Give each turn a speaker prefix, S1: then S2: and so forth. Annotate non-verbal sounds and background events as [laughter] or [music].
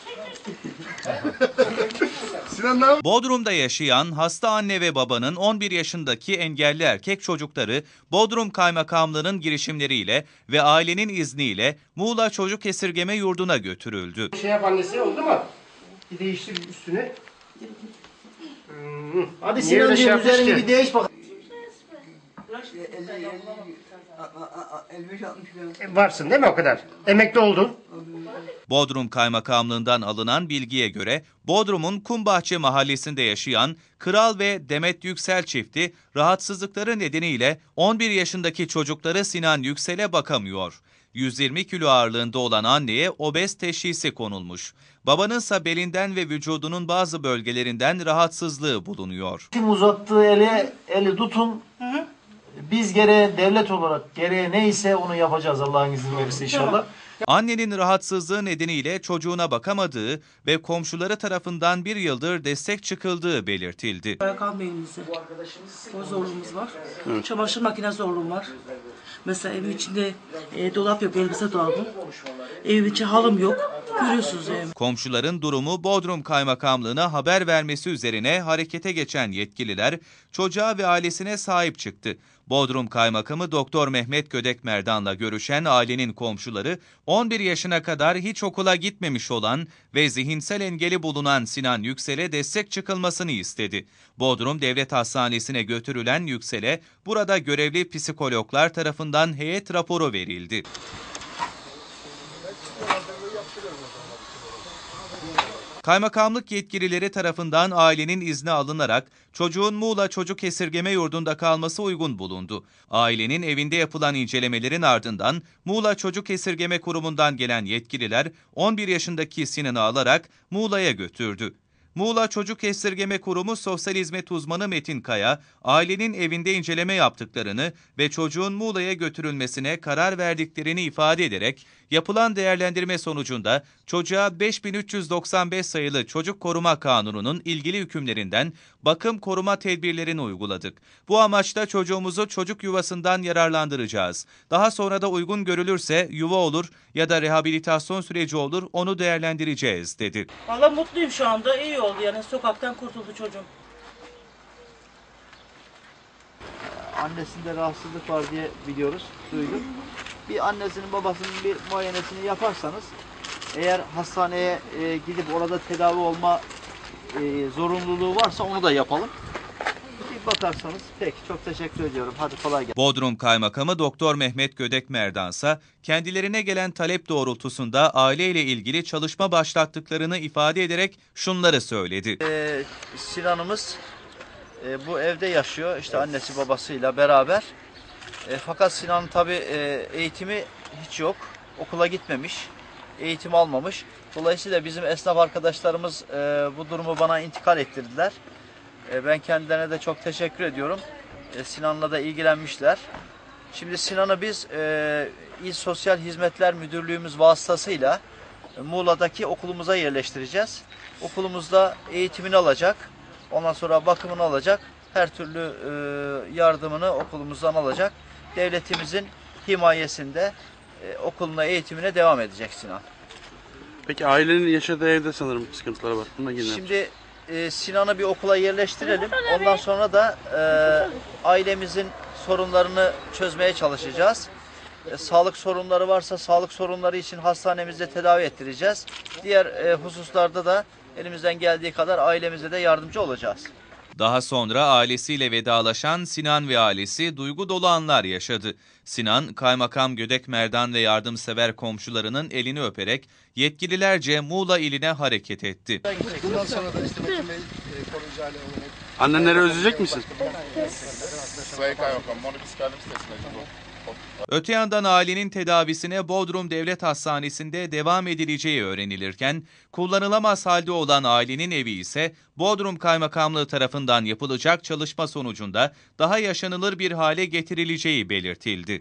S1: [laughs] Sinan ne?
S2: Bodrum'da yaşayan hasta anne ve babanın 11 yaşındaki engelli erkek çocukları Bodrum Kaymakamlığı'nın girişimleriyle ve ailenin izniyle Muğla Çocuk Esirgeme Yurdu'na götürüldü.
S1: Şey yap annesi oldu mu? Bir değiştir üstünü. Hmm.
S3: Hadi
S1: Niye öyle şey
S3: Sinancığım
S1: yapmış
S3: üzerini
S1: ki?
S3: bir değiş bak.
S1: E, Varsın değil mi o kadar? Emekli oldun.
S2: Bodrum Kaymakamlığından alınan bilgiye göre Bodrum'un Kumbahçe mahallesinde yaşayan Kral ve Demet Yüksel çifti rahatsızlıkları nedeniyle 11 yaşındaki çocukları Sinan Yüksel'e bakamıyor. 120 kilo ağırlığında olan anneye obez teşhisi konulmuş. Babanınsa belinden ve vücudunun bazı bölgelerinden rahatsızlığı bulunuyor.
S3: Kim uzattığı eli, eli tutun. Biz gereğe devlet olarak gereğe neyse onu yapacağız Allah'ın izin verirse inşallah. [laughs]
S2: Annenin rahatsızlığı nedeniyle çocuğuna bakamadığı ve komşuları tarafından bir yıldır destek çıkıldığı belirtildi.
S4: Kalmayın bize. O zorluğumuz var. Çamaşır makine zorluğum var. Mesela evin içinde e, dolap yok, elbise dolabı. Evin içi halım yok. Görüyorsunuz evimi.
S2: Komşuların durumu Bodrum Kaymakamlığı'na haber vermesi üzerine harekete geçen yetkililer çocuğa ve ailesine sahip çıktı. Bodrum Kaymakamı Doktor Mehmet Gödek Merdan'la görüşen ailenin komşuları 11 yaşına kadar hiç okula gitmemiş olan ve zihinsel engeli bulunan Sinan Yüksel'e destek çıkılmasını istedi. Bodrum Devlet Hastanesi'ne götürülen Yüksel'e burada görevli psikologlar tarafından heyet raporu verildi. Kaymakamlık yetkilileri tarafından ailenin izni alınarak çocuğun Muğla Çocuk Esirgeme Yurdu'nda kalması uygun bulundu. Ailenin evinde yapılan incelemelerin ardından Muğla Çocuk Esirgeme Kurumu'ndan gelen yetkililer 11 yaşındaki Sinan'ı alarak Muğla'ya götürdü. Muğla Çocuk Esirgeme Kurumu Sosyal Hizmet Uzmanı Metin Kaya, ailenin evinde inceleme yaptıklarını ve çocuğun Muğla'ya götürülmesine karar verdiklerini ifade ederek, yapılan değerlendirme sonucunda çocuğa 5395 sayılı Çocuk Koruma Kanunu'nun ilgili hükümlerinden bakım koruma tedbirlerini uyguladık. Bu amaçla çocuğumuzu çocuk yuvasından yararlandıracağız. Daha sonra da uygun görülürse yuva olur ya da rehabilitasyon süreci olur onu değerlendireceğiz dedi.
S4: Valla mutluyum şu anda. iyi oldu yani. Sokaktan kurtuldu çocuğum.
S3: Annesinde rahatsızlık var diye biliyoruz, duyduk. Bir annesinin babasının bir muayenesini yaparsanız eğer hastaneye e, gidip orada tedavi olma e, zorunluluğu varsa onu da yapalım. Bir bakarsanız peki çok teşekkür ediyorum. Hadi kolay gelsin.
S2: Bodrum Kaymakamı Doktor Mehmet Gödek Merdansa kendilerine gelen talep doğrultusunda aileyle ilgili çalışma başlattıklarını ifade ederek şunları söyledi.
S3: Ee, Sinan'ımız e, bu evde yaşıyor. İşte annesi babasıyla beraber. E, fakat Sinan'ın tabi eğitimi hiç yok. Okula gitmemiş. Eğitim almamış. Dolayısıyla bizim esnaf arkadaşlarımız e, bu durumu bana intikal ettirdiler. E, ben kendilerine de çok teşekkür ediyorum. E, Sinan'la da ilgilenmişler. Şimdi Sinan'ı biz e, İl Sosyal Hizmetler Müdürlüğümüz vasıtasıyla e, Muğla'daki okulumuza yerleştireceğiz. Okulumuzda eğitimini alacak. Ondan sonra bakımını alacak. Her türlü e, yardımını okulumuzdan alacak. Devletimizin himayesinde e, okuluna eğitimine devam edecek Sinan.
S5: Peki ailenin yaşadığı evde sanırım sıkıntıları var. Buna.
S3: Şimdi e, Sinan'ı bir okula yerleştirelim. Ondan sonra da e, ailemizin sorunlarını çözmeye çalışacağız. E, sağlık sorunları varsa sağlık sorunları için hastanemizde tedavi ettireceğiz. Diğer e, hususlarda da elimizden geldiği kadar ailemize de yardımcı olacağız.
S2: Daha sonra ailesiyle vedalaşan Sinan ve ailesi duygu dolu anlar yaşadı. Sinan, Kaymakam Gödek Merdan ve yardımsever komşularının elini öperek yetkililerce Muğla iline hareket etti.
S1: Bundan sonra da işte Metin Bey koruyucu aile olarak
S5: Annenleri özleyecek misin?
S6: Sayın Kaymakam, onu biz kendimiz teslim edeceğiz.
S2: Öte yandan ailenin tedavisine Bodrum Devlet Hastanesi'nde devam edileceği öğrenilirken, kullanılamaz halde olan ailenin evi ise Bodrum Kaymakamlığı tarafından yapılacak çalışma sonucunda daha yaşanılır bir hale getirileceği belirtildi.